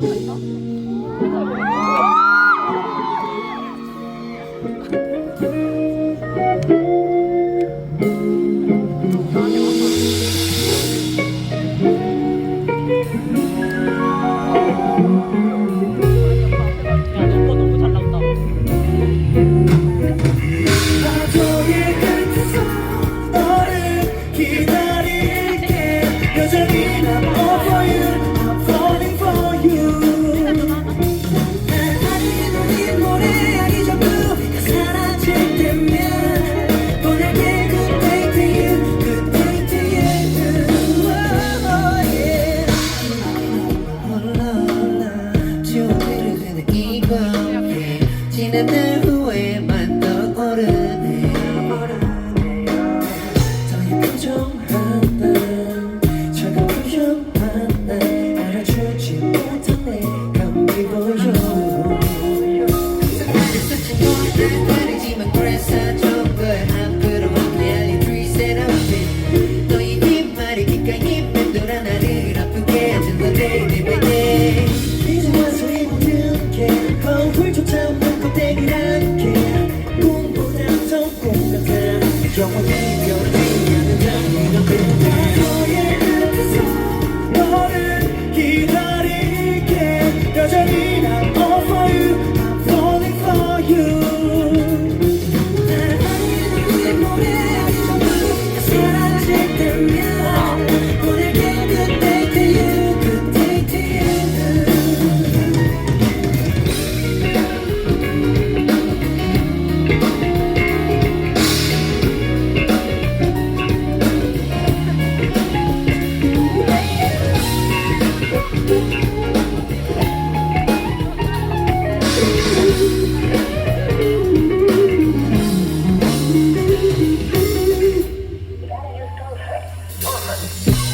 Thank you.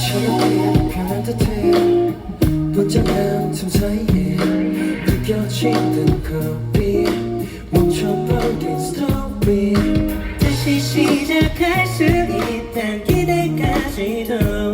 처음에 변한 듯해 번쩍한 틈 사이에 느껴지는 커피 멈춰버린 스토리 다시 시작할 수 있단 기대까지도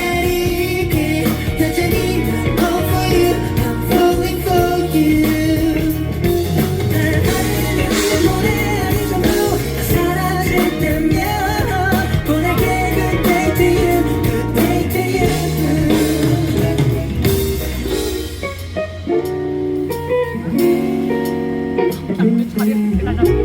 pariente.